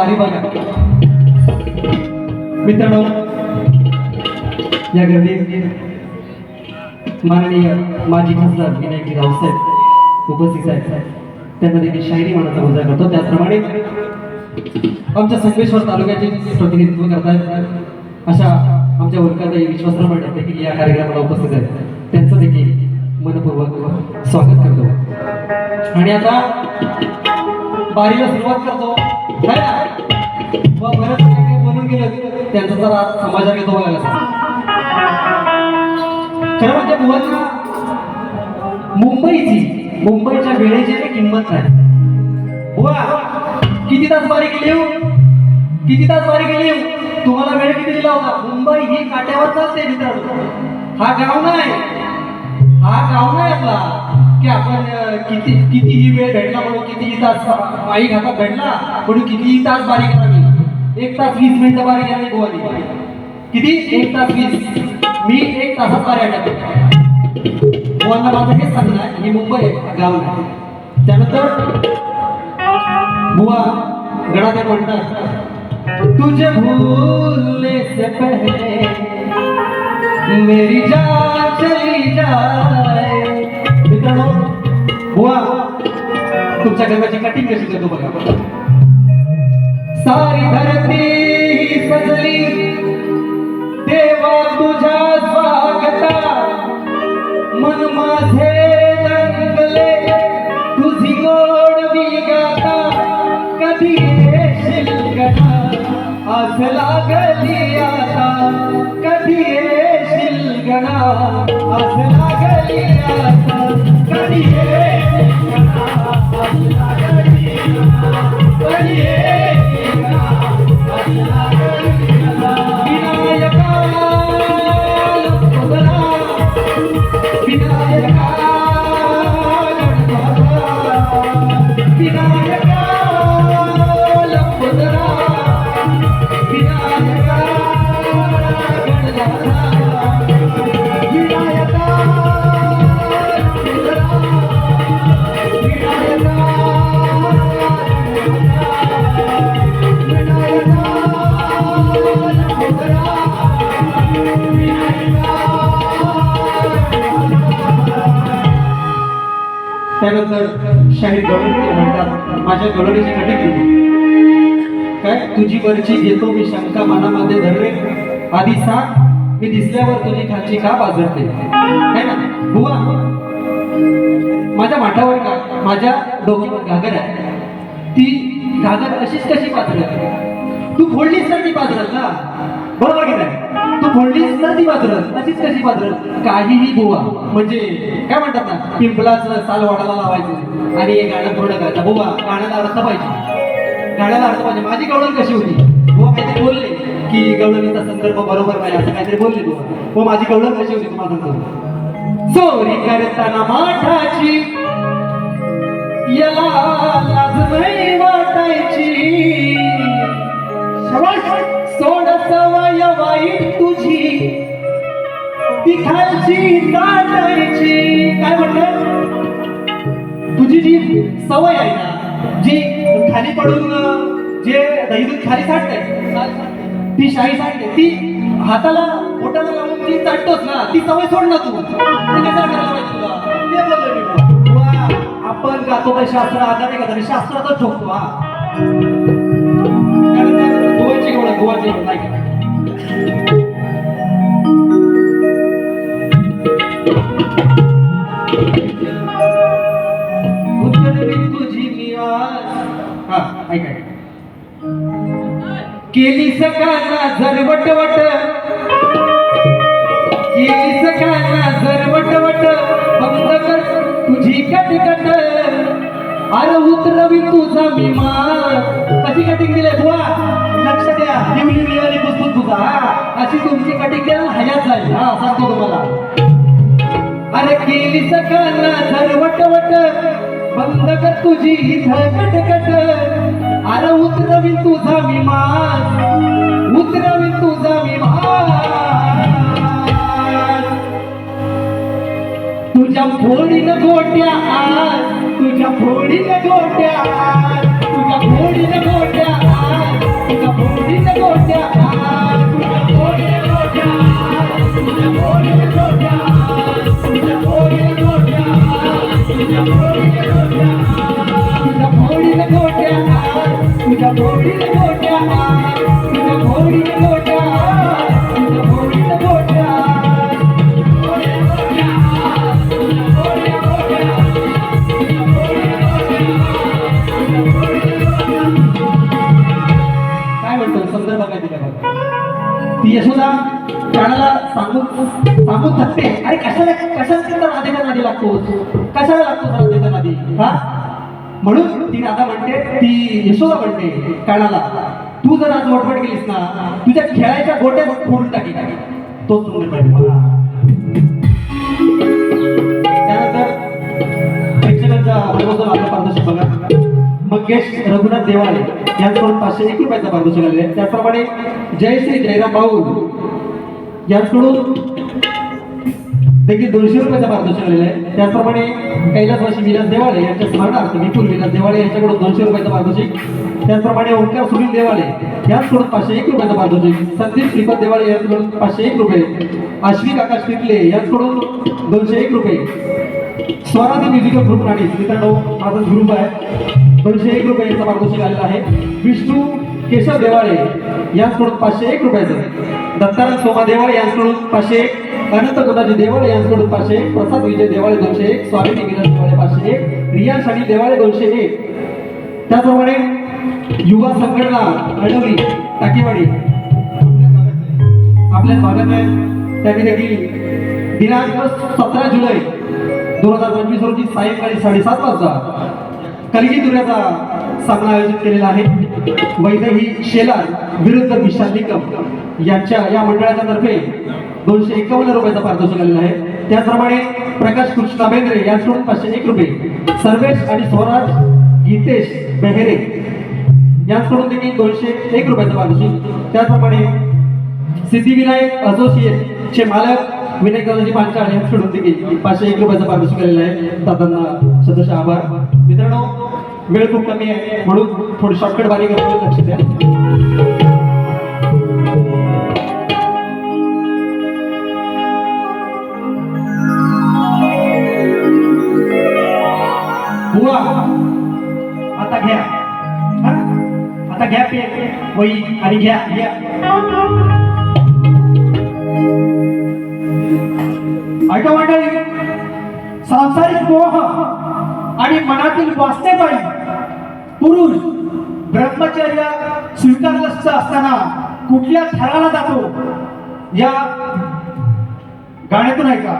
आता बघा. मित्रांनो या गर्दीत माननीय माजी खासदार विनायक रावसाहेब उपस्थित आहेत. त्यांना देखील शायरी मनाचा मुद्दा करतो. त्याचप्रमाणे आमच्या संगमेश्वर तालुक्याचे प्रतिनिधित्व करतायत. अशा आमच्या वर्गाताई विश्वासराव मंडळ देखील या कार्यक्रमाला उपस्थित आहेत. त्यांचं देखील मनपूर्वक स्वागत करतो. आणि आता बारीला सुरुवात करतो. बरंच बनून गेलं त्यांचा जरा समाजात येतो बघायला खरं म्हणजे मुंबईची मुंबईच्या वेळेची किंमत नाही. बुवा किती तास बारी केली हो? किती तास बारीक गेली हो? तुम्हाला वेळ किती दिला होता? मुंबई ही काट्यावर चालते मित्रांनो. हा गाव नाही. हा गाव नाही आपला. की आपण किती कितीही वेळ भेटला म्हणून कितीही तास आई घातात भेटला म्हणून कितीही तास बारीक करावी एक तास वीस मिनिटं बारीक आली गोवाली किती? एक तास वीस. मी एक तासात बारी आणत गोवांना माझं हेच सांगणं आहे ही मुंबई गाव नाही त्यानंतर बुवा गणाते म्हणतात तुझे भूलने से पहले मेरी जान चली जाए मित्रांनो बुवा तुमच्या गंगाची कटिंग कशी करतो बघा. सारी धरती ही सजली देवा तुझ्या स्वागता मन माझे रंगले तुझी गोड मी गाता कधी येशील गणा आस लागली आता. कधी येशील गणा आस तर शाहीर गवळणी म्हणतात. माझ्या गवळणीची कटिंग काय? तुझी वरची घेतो मी शंका मनामध्ये धरले. आधी सांग मी दिसल्यावर तुझी खाची का बाजरते? है ना? बुवा. माझ्या माठावर का? माझ्या डोक्यावर घागर आहे. ती घागर अशीच कशी पातळत तू फोडलीस तर ती पातळत ना बरोबर की नाही? फोडली फोडलीस तर ती पातळत अशीच कशी पात्र काहीही बुवा. म्हणजे काय म्हणतात ना पिंपलाचं साल वाडाला लावायचं. आणि हे गाणं पूर्ण करायचं बुवा गाण्याला अर्थ पाहिजे. गाण्याला अर्थ पाहिजे. माझी गवळण कशी होती? बुवा काहीतरी बोलले की गवळणीचा संदर्भ बरोबर नाही असं काहीतरी बोलले बुवा. हो माझी गवळण कशी होती तुम्हाला सांगतो? चोरी करताना माठाची याला लाज नाही वाटायची. सोड सवय वाईट तुझी. ती खालची काय म्हणलं तुझी जी सवय आहे ना जी खाली पडून जे दहीदूध खाली साठते ती शाही साठते. ती हाताला बोटाला लावून ती चाटतोस ना ती सवय सोड ना तू. तुला? आपण गातो तर शास्त्र नाही का तरी? शास्त्रातच ठोकतो हा. गोवाची गोळा गोवाची गोळा ऐका केली सकाळना झरवटवट केली सकाळना झरवटवट बंद कर तुझी कटकट. अरे उतरवी तुझा मी कशी कटिंग दिले बुवा. लक्ष द्या लिवली मिळाली पुस्तक तुझा हा. अशी तुमची कटिंग द्या हयात जाईल हा सांगतो तुम्हाला. अरे केली सकाळना झरवटवट बंद कर तुझी इथं कट अरे उतरवी तुझा विमान उतरवी तुझा विमान तुझ्या फोडीन गोट्या आज. तुझ्या फोडीन गोट्या तुझ्या फोडीन गोट्या तुझ्या फोडीन गोट्या तुझ्या फोडीन गोट्या तुझ्या फोडीन गोट्या तुझ्या फोडीन गोट्या तुझ्या फोडीन गोट्या तुझ्या फोडीन गोट्या तुझ्या फोडीन गोट्या तुझ्या फोडीन गोट्या आपण थकते. अरे कशाला कशाला तिला राधेच्या नादी लागतो? कशाला लागतो राधेच्या नादी हा? म्हणून ती राधा म्हणते ती यशोदा म्हणते कानाला तू जर आज वटवट केलीस ना तुझ्या खेळायच्या गोट्या फोडून टाकी तो तुम्ही पाहिजे त्यानंतर प्रेक्षकांच्या आजूबाजूला आपलं पारितोषिक बघा. मंगेश रघुनाथ देवाळे यांच्याकडून पाचशे एक रुपयाचा पारदर्शक आलेला आहे. त्याचप्रमाणे जयश्री जयराम भाऊ यांच्याकडून देखील दोनशे रुपयाचा पारितोषिक आलेला आहे. त्याचप्रमाणे कैलासवासी विलास देवाळे यांच्या स्मरणार्थ विपुल विलास देवाळे यांच्याकडून दोनशे रुपयाचं पारितोषिक त्याचप्रमाणे ओंकार सुनील देवाळे यांच्याकडून पाचशे एक रुपयाचं पारितोषिक संदीप श्रीपद देवाळे यांच्याकडून पाचशे एक रुपये. आश्विक आकाश पिकले यांच्याकडून दोनशे एक रुपये. स्वराधी म्युझिकल ग्रुप राणी मित्रांनो माझा ग्रुप आहे. दोनशे एक रुपये याचा पारितोषिक आलेला आहे. विष्णू केशव देवाळे यांच्याकडून पाचशे एक रुपयाचं. दत्ताराम सोमा देवाळे यांच्याकडून पाचशे एक. अनंत गोदाजी देवाळे यांच्याकडून पाचशे एक. प्रसाद विजय देवाळे दोनशे एक. स्वामी विलास देवाळे पाचशे एक. रिया शाणी देवाळे दोनशे एक. त्याचप्रमाणे युवा संघटना अडवली टाकीवाडी. आपल्या स्वागत आहे. त्यांनी देखील दिनांक सतरा जुलै दोन हजार पंचवीस रोजी सायंकाळी साडेसात वाजता कलगी दुर्याचा सामना आयोजित केलेला आहे. वैदेही शेलार विरुद्ध विशाल निकम यांच्या या मंडळाच्या तर्फे दोनशे एकावन्न रुपयाचा पारितोषिक आलेला आहे. त्याचप्रमाणे प्रकाश कृष्णा बेंद्रे यांच्याकडून पाचशे एक रुपये सर्वेश आणि स्वराज गीतेश बेहेरे यांच्याकडून देखील दोनशे एक रुपयाचं पारितोषिक. त्याचप्रमाणे सिद्धिविनायक असोसिएट चे मालक विनायक दादाजी पांचाळ यांच्याकडून देखील पाचशे एक रुपयाचं पारितोषिक आलेलं आहे. दादांना सदस्य आभार. मित्रांनो वेळ खूप कमी आहे. म्हणून थोडी शॉर्टकट बारी लक्ष द्या. आता घ्या. आता घ्या पे वही आणि घ्या. घ्या. ऐका मंडळी सांसारिक मोह आणि मनातील वास्तवबाई पुरुष ब्रह्मचर्य स्वीकारलस्त असताना कुठल्या थराला जातो? या गाण्यातून ऐका.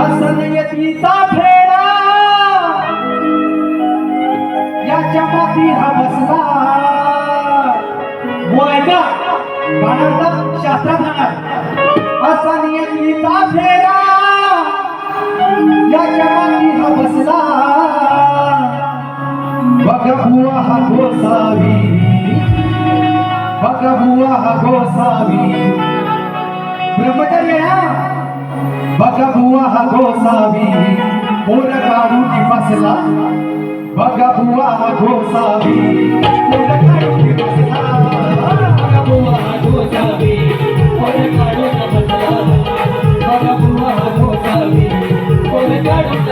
असनयतीचा फेडा. याच्या माती हा बसला. वो ऐका. गाण्याचा शास्त्रात जाणार असनयतीचा नियतीचा याच्या माती हा बसला. बघ बुवा हा गोसावी बघ बुवा हा गोसावी ब्रह्मचर्य हा बघ बुवा हा गोसावी पोर काढून बसला बघ बुवा हा गोसावी पोर काढून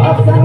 बसला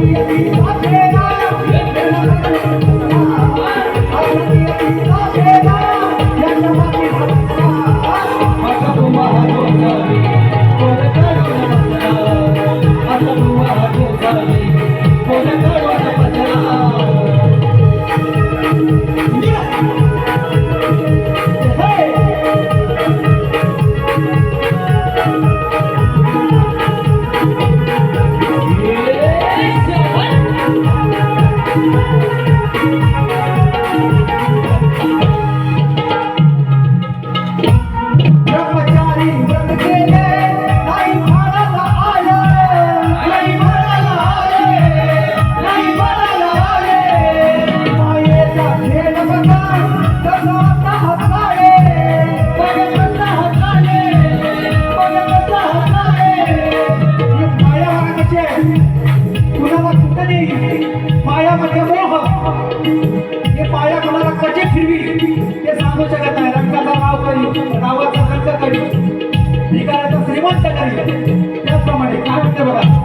त्याप्रमाणे काय म्हणते बघा बघा.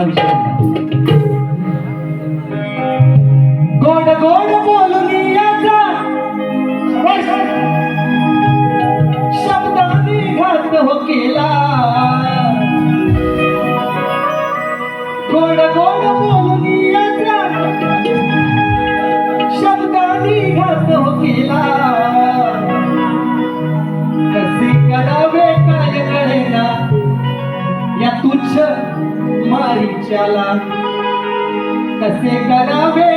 आता दुसरा कसे करावे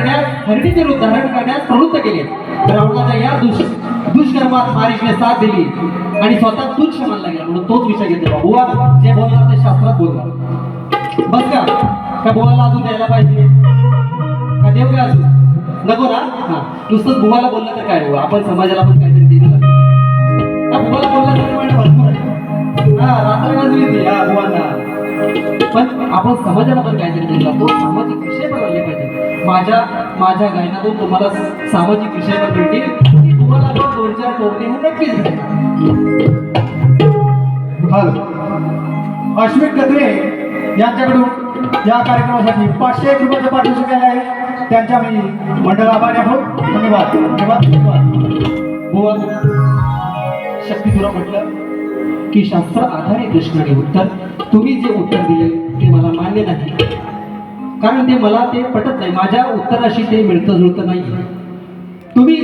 करण्यास हरणीचे रूप धारण करण्यास प्रवृत्त केले. रावणाच्या या दुष दुष्कर्मात मारीशने साथ दिली आणि स्वतः तुच्छ मानला गेला. म्हणून तोच विषय घेतला. बुवा जे बोलणार ते शास्त्रात बोलणार. बस का? का बुवाला अजून द्यायला पाहिजे. का देऊ का अजून? नको ना? हा. नुसतं बुवाला बोललं तर काय? आपण समाजाला पण काहीतरी दिलं बुवाला बोलला तर भरपूर आहे. हा रात्र गाजली ती बुवांना. पण आपण समाजाला पण काहीतरी दिला तो सामाजिक विषय बनवले पाहिजे माझ्या माझ्या गायनातून तुम्हाला सामाजिक विषयावर भेटेल. भेटतील तुम्हाला पण दोन चार टोपणे हे नक्कीच भेटतील अश्विन कत्रे यांच्याकडून या कार्यक्रमासाठी पाचशे एक रुपयाचं पाठवू केलं आहे. त्यांच्या मी मंडळ आभारी आहोत. धन्यवाद. धन्यवाद. धन्यवाद. बुवा शक्ती तुला म्हटलं की शास्त्र आधारित प्रश्नाने उत्तर. तुम्ही जे उत्तर दिले ते मला मान्य नाही. कारण ते मला ते पटत नाही. माझ्या उत्तराशी ते मिळतं जुळतं नाही. तुम्ही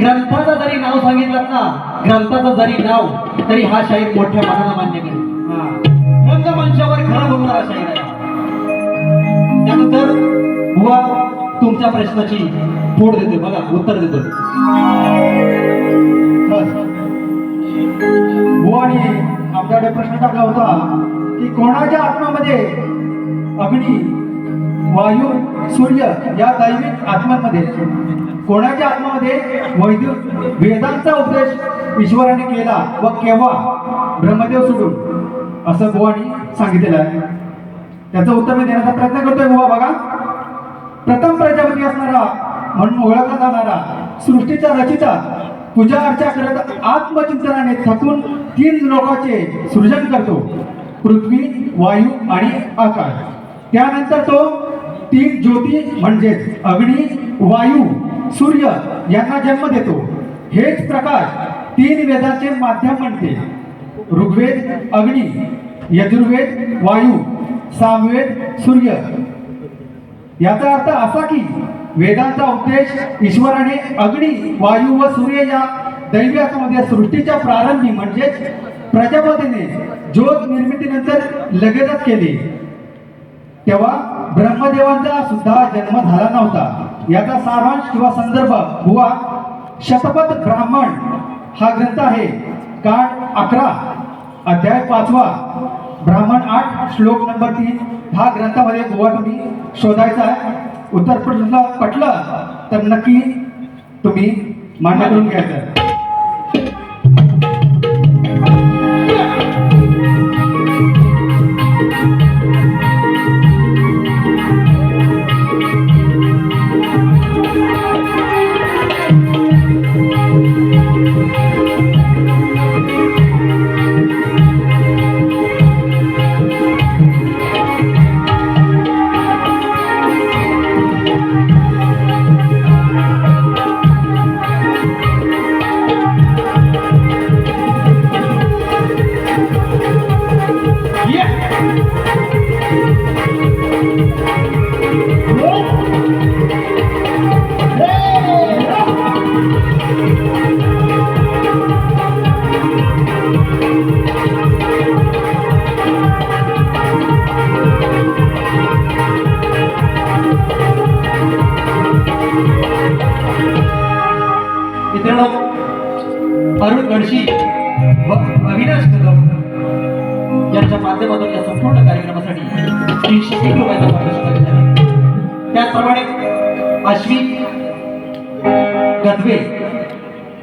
ग्रंथाचं जरी नाव सांगितलं ना ग्रंथाचं जरी नाव तरी हा शाहीर मोठ्या मनाला मान्य करेल. हा. रंगमंचावर खरं बोलणारा शाहीर आहे. त्यानंतर बुवा तुमच्या प्रश्नाची फोड देते बघा उत्तर देतो बुवाने आमच्याकडे प्रश्न टाकला होता की कोणाच्या आत्मामध्ये अग्नी वायू सूर्य या दैविक आत्म्यांमध्ये. कोणाच्या आत्मामध्ये वैद्युत वेदांचा उपदेश ईश्वराने केला व केव्हा? ब्रह्मदेव सोडून. असं गोवानी सांगितलेलं आहे. त्याचं उत्तर मी देण्याचा प्रयत्न करतोय बुवा बघा. प्रथम प्रजापती असणारा म्हणून ओळखला जाणारा सृष्टीचा रचिता पूजा अर्चा करत आत्मचिंतनाने थकून तीन लोकांचे सृजन करतो. पृथ्वी वायू आणि आकाश. त्यानंतर तो तीन ज्योती म्हणजेच अग्नी वायू सूर्य यांना जन्म देतो. हेच प्रकाश तीन वेदाचे माध्यम म्हणते ऋग्वेद अग्नी यजुर्वेद वायू सामवेद सूर्य. याचा अर्थ असा की वेदांचा उपदेश ईश्वराने अग्नी वायू व सूर्य या दैव्यामध्ये सृष्टीच्या प्रारंभी म्हणजेच प्रजापतीने ज्योत निर्मितीनंतर लगेचच केली. तेव्हा ब्रह्मदेवांचा सुद्धा जन्म झाला नव्हता. याचा सारांश किंवा संदर्भ हुआ शतपथ ब्राह्मण हा ग्रंथ आहे. काळ अकरा अध्याय पाचवा. ब्राह्मण आठ श्लोक नंबर तीन. हा ग्रंथामध्ये गोवा तुम्ही शोधायचा आहे. उत्तर प्रश्न पटलं तर नक्की तुम्ही मान्य करून घ्यायचं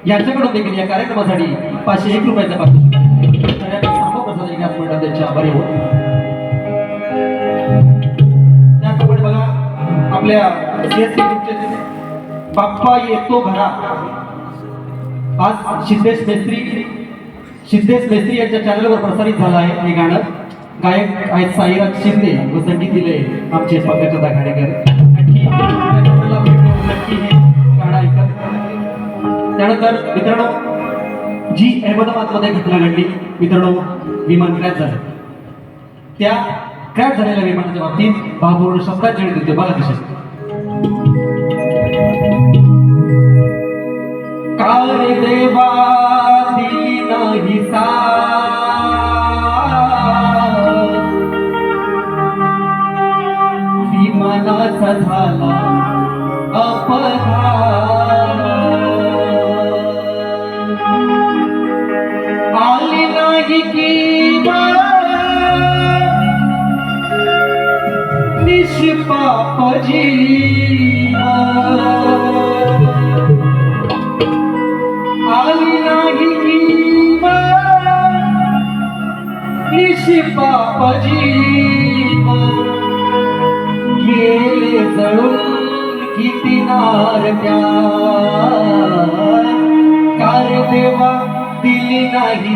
यांच्याकडून देखील या कार्यक्रमासाठी पाचशे एक रुपयाचा पारितोषिक त्यांचे आभारी आहोत. त्याचप्रमाणे बघा आपल्या बाप्पा येतो घरा. आज सिद्धेश मेस्त्री सिद्धेश मेस्त्री यांच्या चॅनलवर प्रसारित झालं आहे हे गाणं. गायक आहेत साईराज शिंदे व संगीत दिले आमचे पंकजा दाखाडेकर त्यानंतर मित्रांनो. जी अहमदाबादमध्ये घटना घडली मित्रांनो विमान क्रॅश झालं. त्या क्रॅश झालेल्या विमानाच्या बाबतीत बाबूर शब्दात जेणे देते बघा दिसत काळ देवा नाही विमानाचा झाला अपघात. निष्पाप आली नाही किंमत निष्पाप गेले जळून किती नार कार देवा दिली नाही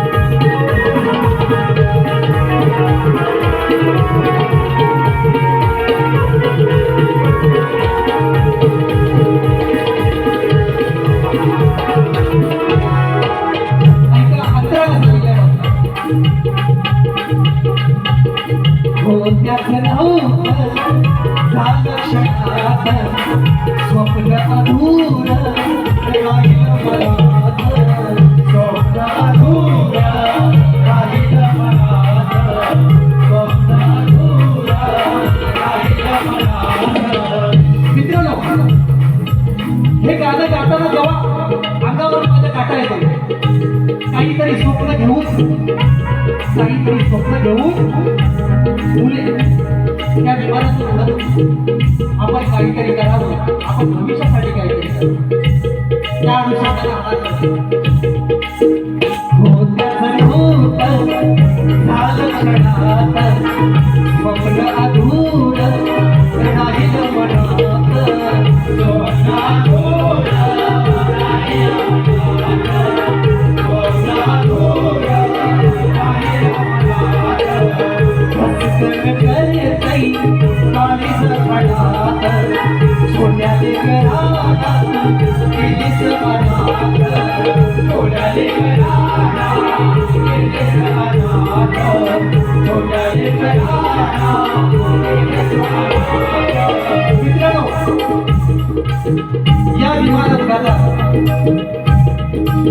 होत होत आवाज करतो. झालं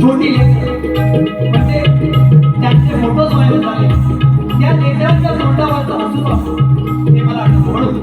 छोटी लेकरं म्हणजे त्यांचे फोटो व्हायरल झाले. त्या लेकरांच्या तोंडावरचा हसू पाहून हे मला आठवतं. म्हणून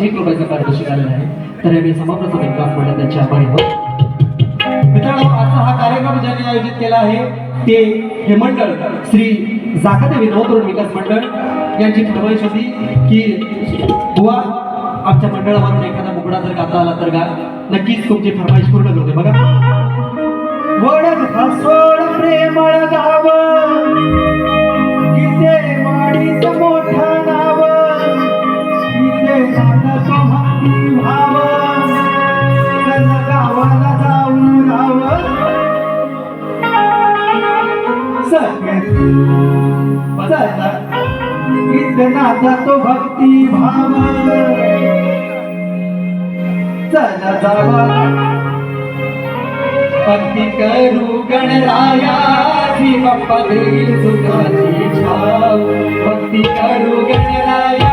एक रुपयाचं पारितोषिक आलेलं आहे तर आम्ही समप्रथम विकास मंडळ त्यांचे आभारी आहोत मित्रांनो आजचा हा कार्यक्रम ज्यांनी आयोजित केला आहे ते हे मंडळ श्री जागादेवी नवतरुण विकास मंडळ. यांची फरमाईश होती की बुवा आमच्या मंडळावरून एखादा मुकडा जर गाता आला तर गा. नक्कीच तुमची फरमाईश पूर्ण करते बघा. वडद हसोड प्रेमळ गाव. किसे वाडीच मोठं नाचा तो भक्ती भाव चला जावा भक्ती करू गणराया श्री बाप्पा देईल सुखाची छाव भक्ती करू गणराया